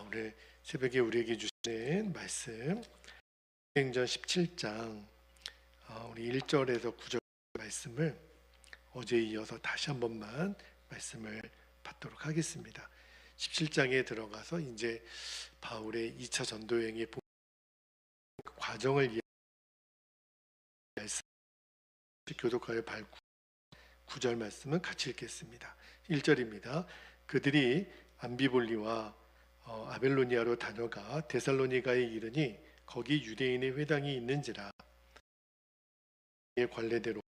자, 오늘 새벽에 우리에게 주신 말씀 행전 17장 어, 우리 1절에서 9절 말씀을 어제 이어서 다시 한 번만 말씀을 받도록 하겠습니다. 17장에 들어가서 이제 바울의 2차 전도 여행의 본- 그 과정을 말씀 교독하여 발 9절 말씀은 같이 읽겠습니다. 1절입니다. 그들이 암비볼리와 어, 아벨로니아로 다녀가 데살로니가에 이르니 거기 유대인의 회당이 있는지라. 의 관례대로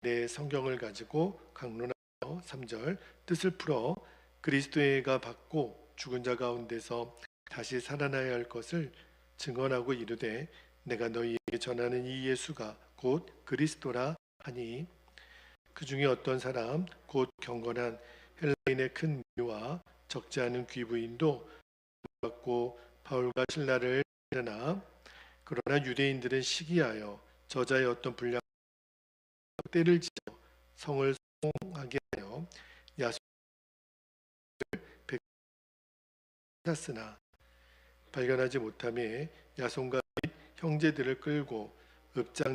내 성경을 가지고 강론하여 3절 뜻을 풀어 그리스도의가 받고 죽은 자 가운데서 다시 살아나야 할 것을 증언하고 이르되 내가 너희에게 전하는 이 예수가 곧 그리스도라 하니 그 중에 어떤 사람 곧 경건한 헬라인의 큰미 와 적지 않은 귀부인도 받고 바울과 신라를 일어나 그러나 유대인들은 시기하여 저자의 어떤 분량 때를 지어 성을 송하게 하여 야손을 백하으나 발견하지 못함에 야손과 및 형제들을 끌고 읍장에서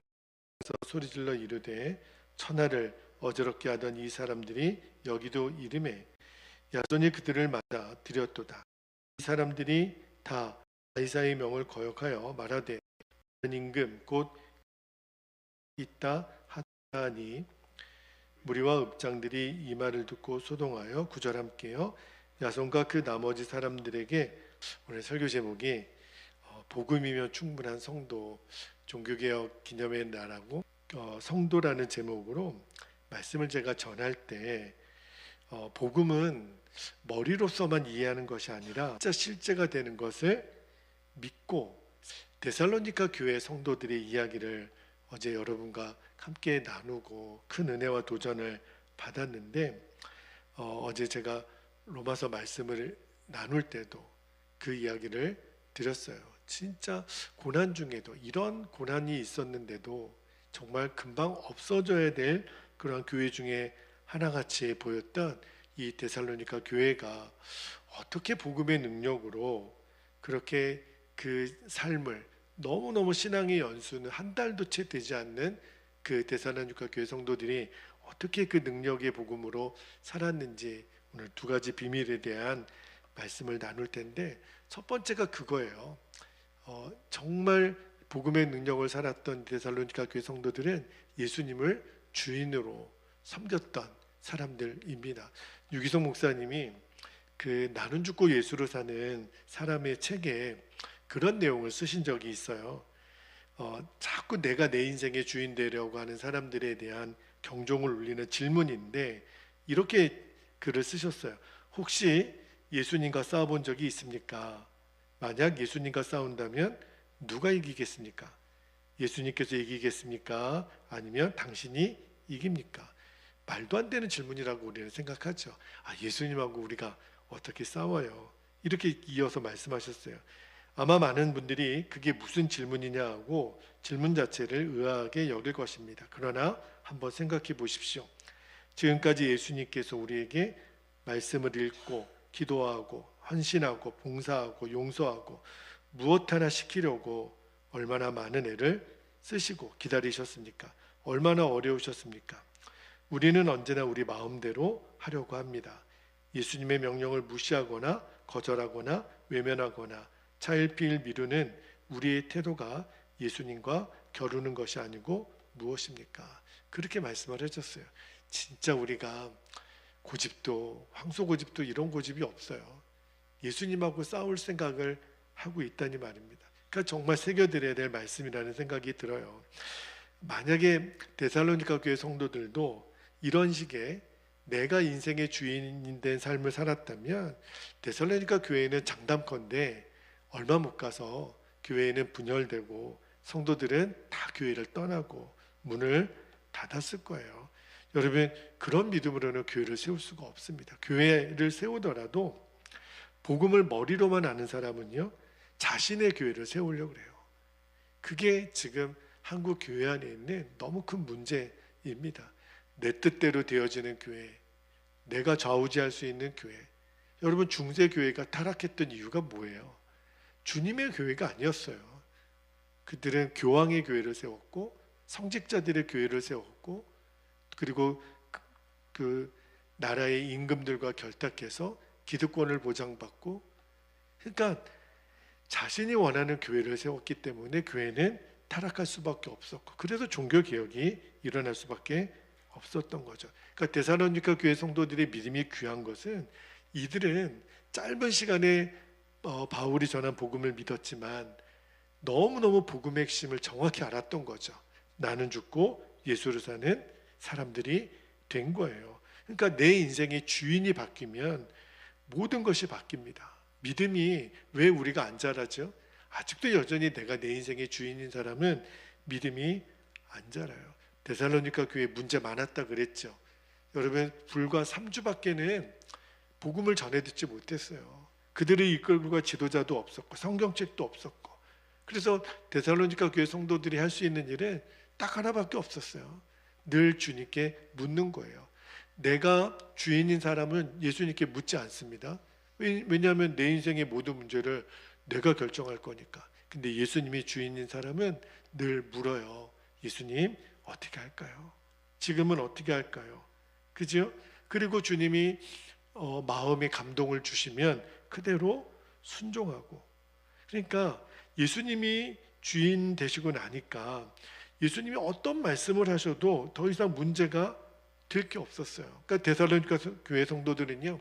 소리질러 이르되 천하를 어지럽게 하던 이 사람들이 여기도 이름에 야손이 그들을 맞아 들였도다. 이 사람들이 다 아이사의 명을 거역하여 말하되 임금 곧 있다 하니 무리와 읍장들이 이 말을 듣고 소동하여 구절 함께요 야손과 그 나머지 사람들에게 오늘 설교 제목이 어, 복음이면 충분한 성도 종교개혁 기념의 날하고 어, 성도라는 제목으로 말씀을 제가 전할 때 어, 복음은 머리로서만 이해하는 것이 아니라 진짜 실제가 되는 것을 믿고 데살로니가 교회 성도들의 이야기를 어제 여러분과 함께 나누고 큰 은혜와 도전을 받았는데 어, 제 제가 로마서 말씀을 나눌 때도 그 이야기를 드렸어요. 진짜 고난 중에도 이런 고난이 있었는데도 정말 금방 없어져야 될 그런 교회 중에 하나같이 보였던 이 데살로니가 교회가 어떻게 복음의 능력으로 그렇게 그 삶을 너무너무 신앙의 연수는 한 달도 채 되지 않는 그 데살로니가 교회 성도들이 어떻게 그 능력의 복음으로 살았는지 오늘 두 가지 비밀에 대한 말씀을 나눌 텐데 첫 번째가 그거예요. 어, 정말 복음의 능력을 살았던 데살로니가 교회 성도들은 예수님을 주인으로 섬겼던 사람들입니다. 유기성 목사님이 그 나는 죽고 예수로 사는 사람의 책에 그런 내용을 쓰신 적이 있어요. 어, 자꾸 내가 내 인생의 주인 되려고 하는 사람들에 대한 경종을 울리는 질문인데 이렇게 글을 쓰셨어요. 혹시 예수님과 싸워본 적이 있습니까? 만약 예수님과 싸운다면 누가 이기겠습니까? 예수님께서 이기겠습니까? 아니면 당신이 이깁니까? 말도 안 되는 질문이라고 우리는 생각하죠. 아, 예수님하고 우리가 어떻게 싸워요? 이렇게 이어서 말씀하셨어요. 아마 많은 분들이 그게 무슨 질문이냐 하고 질문 자체를 의아하게 여길 것입니다. 그러나 한번 생각해 보십시오. 지금까지 예수님께서 우리에게 말씀을 읽고 기도하고 헌신하고 봉사하고 용서하고 무엇 하나 시키려고 얼마나 많은 애를 쓰시고 기다리셨습니까? 얼마나 어려우셨습니까? 우리는 언제나 우리 마음대로 하려고 합니다. 예수님의 명령을 무시하거나 거절하거나 외면하거나 차일피일 미루는 우리의 태도가 예수님과 겨루는 것이 아니고 무엇입니까? 그렇게 말씀을 해줬어요. 진짜 우리가 고집도 황소 고집도 이런 고집이 없어요. 예수님하고 싸울 생각을 하고 있다니 말입니다. 그러니까 정말 새겨드려야 될 말씀이라는 생각이 들어요. 만약에 데살로니가 교회 성도들도 이런 식의 내가 인생의 주인인 된 삶을 살았다면 데살로니가 교회는 장담컨대 얼마 못 가서 교회는 분열되고 성도들은 다 교회를 떠나고 문을 닫았을 거예요. 여러분 그런 믿음으로는 교회를 세울 수가 없습니다. 교회를 세우더라도 복음을 머리로만 아는 사람은요 자신의 교회를 세우려고 그래요. 그게 지금 한국 교회 안에 있는 너무 큰 문제입니다. 내 뜻대로 되어지는 교회, 내가 좌우지할 수 있는 교회. 여러분 중세 교회가 타락했던 이유가 뭐예요? 주님의 교회가 아니었어요. 그들은 교황의 교회를 세웠고 성직자들의 교회를 세웠고 그리고 그, 그 나라의 임금들과 결탁해서 기득권을 보장받고 그러니까 자신이 원하는 교회를 세웠기 때문에 교회는 타락할 수밖에 없었고 그래서 종교 개혁이 일어날 수밖에 없었던 거죠. 그러니까 데살로니가 교회 성도들의 믿음이 귀한 것은 이들은 짧은 시간에 어, 바울이 전한 복음을 믿었지만 너무너무 복음의 핵심을 정확히 알았던 거죠. 나는 죽고 예수를 사는 사람들이 된 거예요. 그러니까 내 인생의 주인이 바뀌면 모든 것이 바뀝니다. 믿음이 왜 우리가 안 자라죠? 아직도 여전히 내가 내 인생의 주인인 사람은 믿음이 안 자라요. 데살로니가 교회 문제 많았다 그랬죠. 여러분 불과 3주밖에는 복음을 전해 듣지 못했어요. 그들을 이끌고 갈 지도자도 없었고 성경책도 없었고 그래서 데살로니가 교회 성도들이 할 수 있는 일은 딱 하나밖에 없었어요. 늘 주님께 묻는 거예요. 내가 주인인 사람은 예수님께 묻지 않습니다. 왜- 왜냐하면 내 인생의 모든 문제를 내가 결정할 거니까. 근데 예수님이 주인인 사람은 늘 물어요. 예수님 어떻게 할까요? 지금은 어떻게 할까요? 그죠? 그리고 주님이 어, 마음의 감동을 주시면 그대로 순종하고. 그러니까 예수님이 주인 되시고 나니까 예수님이 어떤 말씀을 하셔도 더 이상 문제가 될 게 없었어요. 그러니까 데살로니가 교회 성도들은요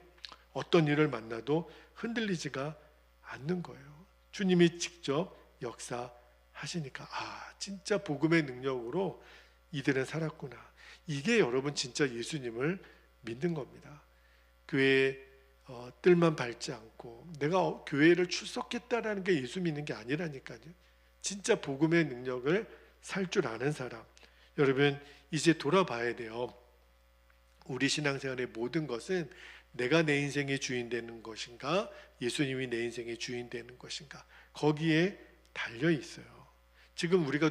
어떤 일을 만나도 흔들리지가 않는 거예요. 주님이 직접 역사하시니까 아 진짜 복음의 능력으로 이들은 살았구나. 이게 여러분 진짜 예수님을 믿는 겁니다. 교회 어, 뜰만 밟지 않고 내가 어, 교회를 출석했다라는 게 예수 믿는 게 아니라니까요. 진짜 복음의 능력을 살 줄 아는 사람. 여러분 이제 돌아봐야 돼요. 우리 신앙생활의 모든 것은 내가 내 인생의 주인 되는 것인가, 예수님이 내 인생의 주인 되는 것인가, 거기에 달려 있어요. 지금 우리가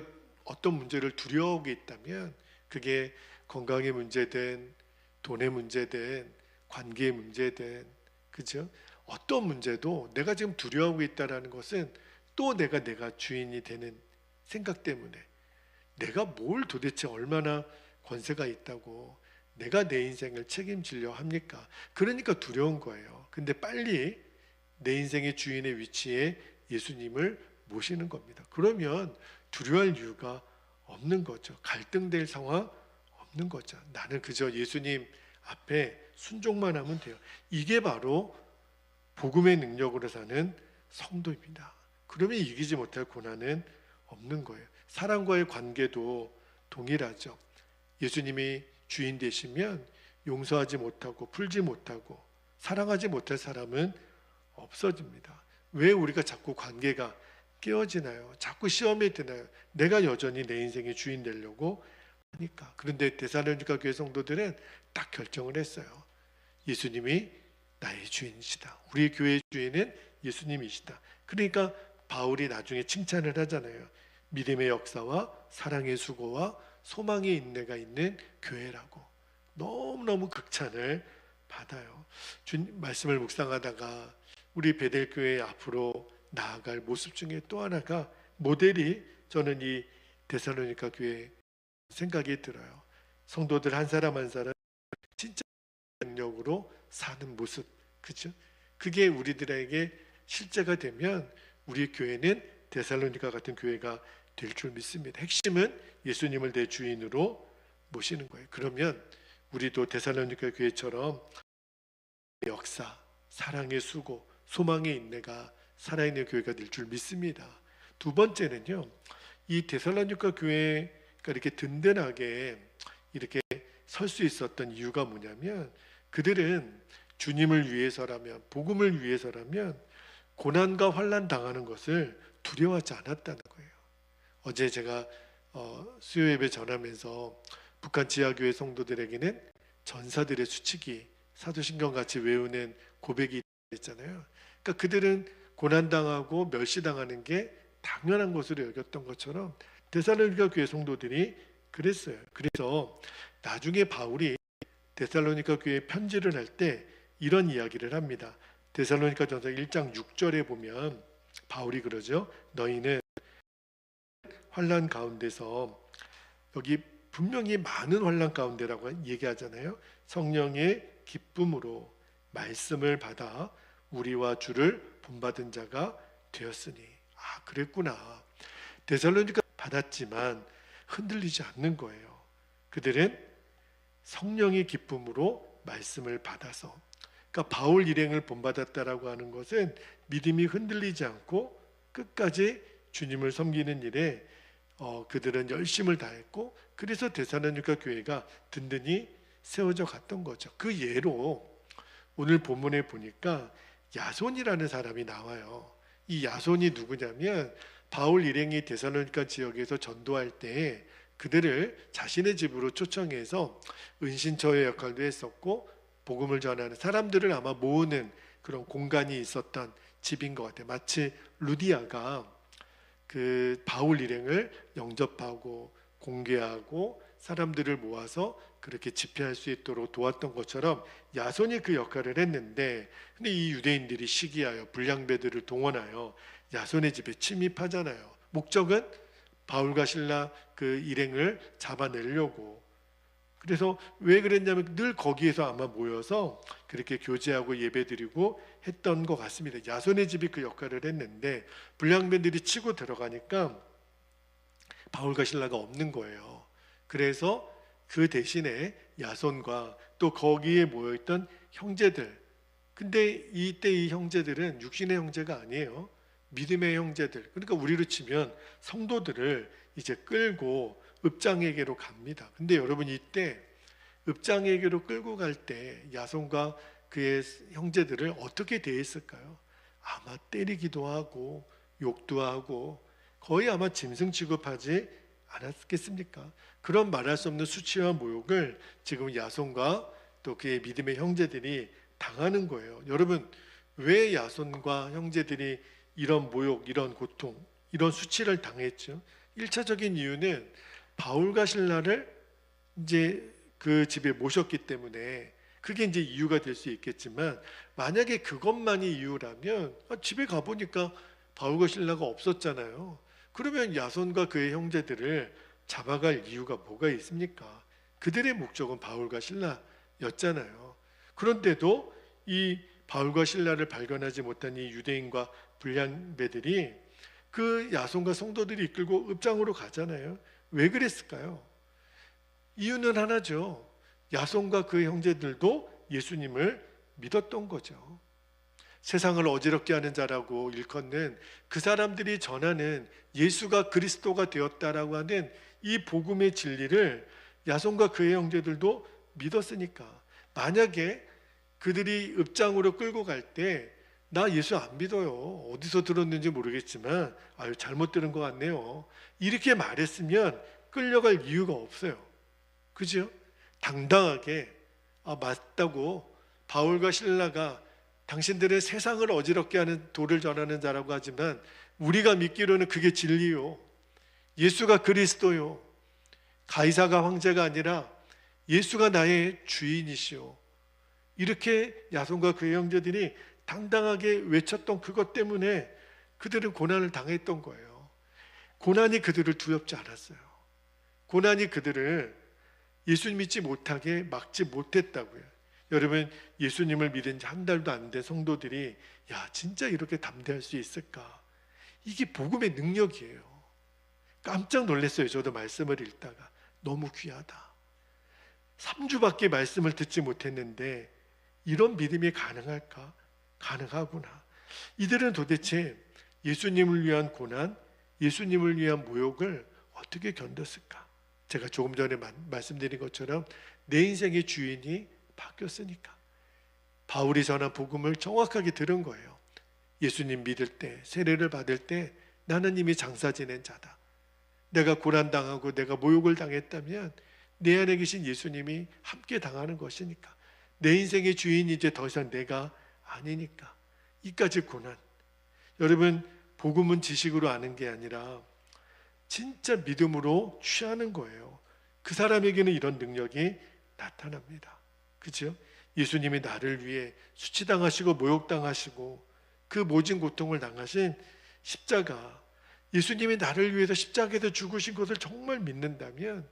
어떤 문제를 두려워하고 있다면, 그게 건강의 문제든, 돈의 문제든, 관계의 문제든, 그죠? 어떤 문제도 내가 지금 두려워하고 있다라는 것은 또 내가 내가 주인이 되는 생각 때문에 내가 뭘 도대체 얼마나 권세가 있다고 내가 내 인생을 책임지려 합니까? 그러니까 두려운 거예요. 근데 빨리 내 인생의 주인의 위치에 예수님을 모시는 겁니다. 그러면 두려워할 이유가 없는 거죠. 갈등될 상황 없는 거죠. 나는 그저 예수님 앞에 순종만 하면 돼요. 이게 바로 복음의 능력으로 사는 성도입니다. 그러면 이기지 못할 고난은 없는 거예요. 사람과의 관계도 동일하죠. 예수님이 주인 되시면 용서하지 못하고 풀지 못하고 사랑하지 못할 사람은 없어집니다. 왜 우리가 자꾸 관계가 깨어지나요? 자꾸 시험에 드나요? 내가 여전히 내 인생의 주인 되려고 하니까. 그런데 데살로니가 교회 성도들은 딱 결정을 했어요. 예수님이 나의 주인이시다. 우리 교회의 주인은 예수님이시다. 그러니까 바울이 나중에 칭찬을 하잖아요. 믿음의 역사와 사랑의 수고와 소망의 인내가 있는 교회라고 너무너무 극찬을 받아요. 주님 말씀을 묵상하다가 우리 베델 교회 앞으로 나아갈 모습 중에 또 하나가 모델이 저는 이 데살로니가 교회 생각이 들어요. 성도들 한 사람 한 사람 진짜 능력으로 사는 모습, 그죠? 그게 우리들에게 실제가 되면 우리 교회는 데살로니가 같은 교회가 될 줄 믿습니다. 핵심은 예수님을 내 주인으로 모시는 거예요. 그러면 우리도 데살로니가 교회처럼 역사, 사랑의 수고, 소망의 인내가 살아있는 교회가 될 줄 믿습니다. 두 번째는요, 이 데살로니가 교회가 이렇게 든든하게 이렇게 설 수 있었던 이유가 뭐냐면 그들은 주님을 위해서라면, 복음을 위해서라면 고난과 환란 당하는 것을 두려워하지 않았다는 거예요. 어제 제가 어, 수요 예배 전하면서 북한 지하교회 성도들에게는 전사들의 수치기 사도신경 같이 외우는 고백이 있잖아요. 그러니까 그들은 고난 당하고 멸시 당하는 게 당연한 것으로 여겼던 것처럼 데살로니가 교회 성도들이 그랬어요. 그래서 나중에 바울이 데살로니가 교회 편지를 할 때 이런 이야기를 합니다. 데살로니가 전서 1장 6절에 보면 바울이 그러죠. 너희는 환란 가운데서 여기 분명히 많은 환란 가운데라고 얘기하잖아요. 성령의 기쁨으로 말씀을 받아 우리와 주를 본받은 자가 되었으니 아 그랬구나. 데살로니가 받았지만 흔들리지 않는 거예요. 그들은 성령의 기쁨으로 말씀을 받아서 그러니까 바울 일행을 본받았다라고 하는 것은 믿음이 흔들리지 않고 끝까지 주님을 섬기는 일에 어, 그들은 열심을 다했고 그래서 데살로니가 교회가 든든히 세워져 갔던 거죠. 그 예로 오늘 본문에 보니까 야손이라는 사람이 나와요. 이 야손이 누구냐면 바울 일행이 데살로니가 지역에서 전도할 때 그들을 자신의 집으로 초청해서 은신처의 역할도 했었고 복음을 전하는 사람들을 아마 모으는 그런 공간이 있었던 집인 것 같아요. 마치 루디아가 그 바울 일행을 영접하고 공개하고 사람들을 모아서 그렇게 집회할 수 있도록 도왔던 것처럼 야손이 그 역할을 했는데 근데 이 유대인들이 시기하여 불량배들을 동원하여 야손의 집에 침입하잖아요. 목적은 바울과 신라 그 일행을 잡아내려고 그래서 왜 그랬냐면 늘 거기에서 아마 모여서 그렇게 교제하고 예배드리고 했던 것 같습니다. 야손의 집이 그 역할을 했는데 불량배들이 치고 들어가니까 바울과 신라가 없는 거예요. 그래서 그 대신에 야손과 또 거기에 모여있던 형제들 근데 이때 이 형제들은 육신의 형제가 아니에요. 믿음의 형제들. 그러니까 우리로 치면 성도들을 이제 끌고 읍장에게로 갑니다. 근데 여러분 이때 읍장에게로 끌고 갈 때 야손과 그의 형제들을 어떻게 대했을까요? 아마 때리기도 하고 욕도 하고 거의 아마 짐승 취급하지 않았겠습니까? 그런 말할 수 없는 수치와 모욕을 지금 야손과 또 그의 믿음의 형제들이 당하는 거예요. 여러분 왜 야손과 형제들이 이런 모욕, 이런 고통, 이런 수치를 당했죠? 일차적인 이유는 바울과 신라를 이제 그 집에 모셨기 때문에 그게 이제 이유가 될 수 있겠지만 만약에 그것만이 이유라면 아, 집에 가 보니까 바울과 신라가 없었잖아요. 그러면 야손과 그의 형제들을 잡아갈 이유가 뭐가 있습니까? 그들의 목적은 바울과 신라였잖아요. 그런데도 이 바울과 신라를 발견하지 못한 이 유대인과 불량배들이 그 야손과 성도들이 이끌고 읍장으로 가잖아요. 왜 그랬을까요? 이유는 하나죠. 야손과 그 형제들도 예수님을 믿었던 거죠. 세상을 어지럽게 하는 자라고 일컫는 그 사람들이 전하는 예수가 그리스도가 되었다라고 하는 이 복음의 진리를 야손과 그의 형제들도 믿었으니까 만약에 그들이 읍장으로 끌고 갈 때 나 예수 안 믿어요. 어디서 들었는지 모르겠지만 아유 잘못 들은 것 같네요. 이렇게 말했으면 끌려갈 이유가 없어요. 그죠? 당당하게 아 맞다고 바울과 신라가 당신들의 세상을 어지럽게 하는 도를 전하는 자라고 하지만 우리가 믿기로는 그게 진리요. 예수가 그리스도요. 가이사가 황제가 아니라 예수가 나의 주인이시오. 이렇게 야손과 그의 형제들이 당당하게 외쳤던 그것 때문에 그들은 고난을 당했던 거예요. 고난이 그들을 두렵지 않았어요. 고난이 그들을 예수 믿지 못하게 막지 못했다고요. 여러분 예수님을 믿은 지 한 달도 안 된 성도들이 야 진짜 이렇게 담대할 수 있을까? 이게 복음의 능력이에요. 깜짝 놀랐어요. 저도 말씀을 읽다가 너무 귀하다. 3주밖에 말씀을 듣지 못했는데 이런 믿음이 가능할까? 가능하구나. 이들은 도대체 예수님을 위한 고난, 예수님을 위한 모욕을 어떻게 견뎠을까? 제가 조금 전에 말씀드린 것처럼 내 인생의 주인이 바뀌었으니까. 바울이 전한 복음을 정확하게 들은 거예요. 예수님 믿을 때, 세례를 받을 때 나는 이미 장사 지낸 자다. 내가 고난당하고 내가 모욕을 당했다면 내 안에 계신 예수님이 함께 당하는 것이니까. 내 인생의 주인이 이제 더 이상 내가 아니니까. 이까지 고난. 여러분, 복음은 지식으로 아는 게 아니라 진짜 믿음으로 취하는 거예요. 그 사람에게는 이런 능력이 나타납니다. 그죠? 예수님이 나를 위해 수치당하시고 모욕당하시고 그 모진 고통을 당하신 십자가 예수님이 나를 위해서 십자가에서 죽으신 것을 정말 믿는다면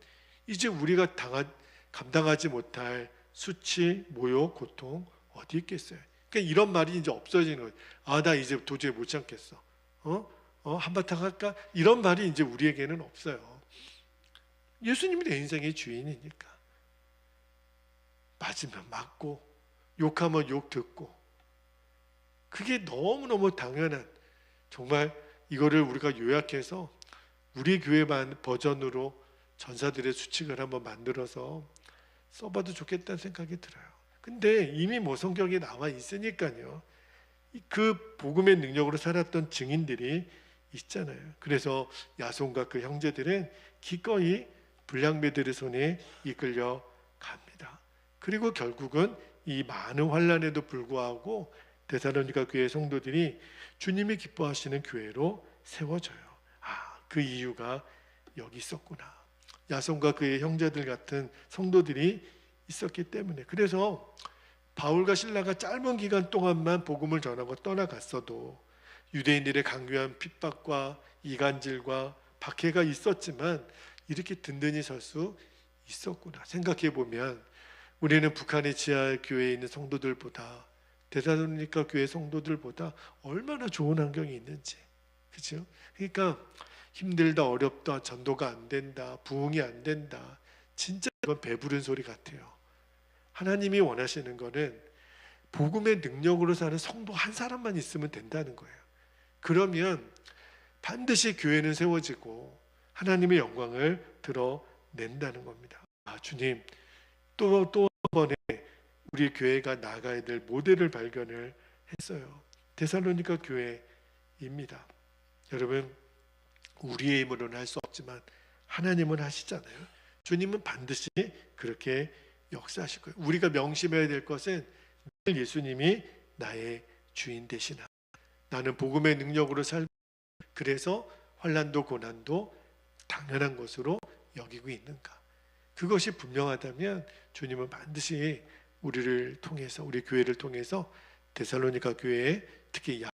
이제 우리가 당하, 감당하지 못할 수치, 모욕, 고통 어디 있겠어요? 그러니까 이런 말이 이제 없어지는 거예요. 아, 나 이제 도저히 못 참겠어. 어? 어, 한바탕 할까? 이런 말이 이제 우리에게는 없어요. 예수님이 내 인생의 주인이니까. 맞으면 맞고, 욕하면 욕 듣고. 그게 너무너무 당연한, 정말 이거를 우리가 요약해서 우리 교회 반 버전으로 전사들의 수칙을 한번 만들어서 써봐도 좋겠다는 생각이 들어요. 근데 이미 뭐 성경에 나와 있으니까요. 그 복음의 능력으로 살았던 증인들이 있잖아요. 그래서 야손과 그 형제들은 기꺼이 불량배들의 손에 이끌려 갑니다. 그리고 결국은 이 많은 환란에도 불구하고 데살로니가 교회 성도들이 주님이 기뻐하시는 교회로 세워져요. 아, 그 이유가 여기 있었구나. 야손과 그의 형제들 같은 성도들이 있었기 때문에 그래서 바울과 신라가 짧은 기간 동안만 복음을 전하고 떠나갔어도 유대인들의 강요한 핍박과 이간질과 박해가 있었지만 이렇게 든든히 설 수 있었구나 생각해 보면 우리는 북한의 지하 교회에 있는 성도들보다 데살로니가 교회 성도들보다 얼마나 좋은 환경이 있는지 그죠? 그러니까 힘들다 어렵다 전도가 안 된다 부흥이 안 된다 진짜 이건 배부른 소리 같아요. 하나님이 원하시는 거는 복음의 능력으로 사는 성도 한 사람만 있으면 된다는 거예요. 그러면 반드시 교회는 세워지고 하나님의 영광을 드러낸다는 겁니다. 아, 주님 또 또 우리 교회가 나가야 될 모델을 발견을 했어요. 데살로니가 교회입니다. 여러분 우리의 힘으로는 할 수 없지만 하나님은 하시잖아요. 주님은 반드시 그렇게 역사하실 거예요. 우리가 명심해야 될 것은 늘 예수님이 나의 주인 되시나. 나는 복음의 능력으로 살 그래서 환란도 고난도 당연한 것으로 여기고 있는가. 그것이 분명하다면 주님은 반드시 우리를 통해서 우리 교회를 통해서 데살로니가 교회에 특히 야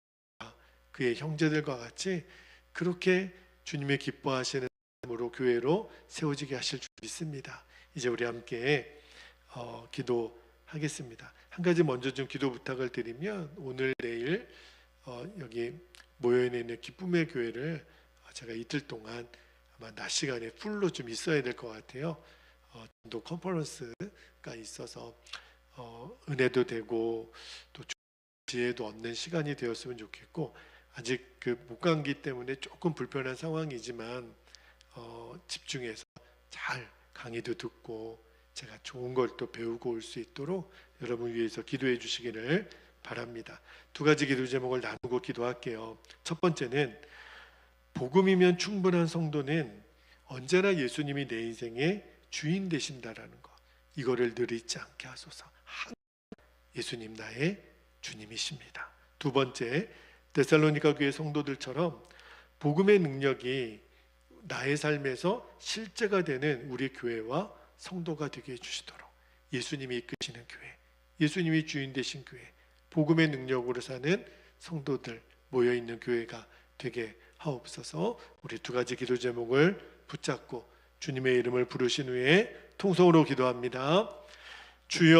그의 형제들과 같이 그렇게 주님의 기뻐하시는 으로 교회로 세워지게 하실 줄 믿습니다. 이제 우리 함께 어, 기도하겠습니다. 한 가지 먼저 좀 기도 부탁을 드리면 오늘 내일 어, 여기 모여 있는 기쁨의 교회를 제가 이틀 동안 아마 낮 시간에 풀로 좀 있어야 될 것 같아요. 어, 또 컨퍼런스가 있어서 어, 은혜도 되고 또 지혜도 얻는 시간이 되었으면 좋겠고 아직 그 목감기 때문에 조금 불편한 상황이지만 어, 집중해서 잘 강의도 듣고 제가 좋은 걸 또 배우고 올 수 있도록 여러분 위해서 기도해 주시기를 바랍니다. 두 가지 기도 제목을 나누고 기도할게요. 첫 번째는 복음이면 충분한 성도는 언제나 예수님이 내 인생의 주인 되신다라는 것. 이거를 늘 잊지 않게 하소서. 예수님 나의 주님이십니다. 두 번째, 데살로니가 교회 성도들처럼 복음의 능력이 나의 삶에서 실제가 되는 우리 교회와 성도가 되게 해주시도록 예수님이 이끄시는 교회, 예수님이 주인 되신 교회, 복음의 능력으로 사는 성도들 모여 있는 교회가 되게 하옵소서. 우리 두 가지 기도 제목을 붙잡고 주님의 이름을 부르신 후에 통성으로 기도합니다. 주여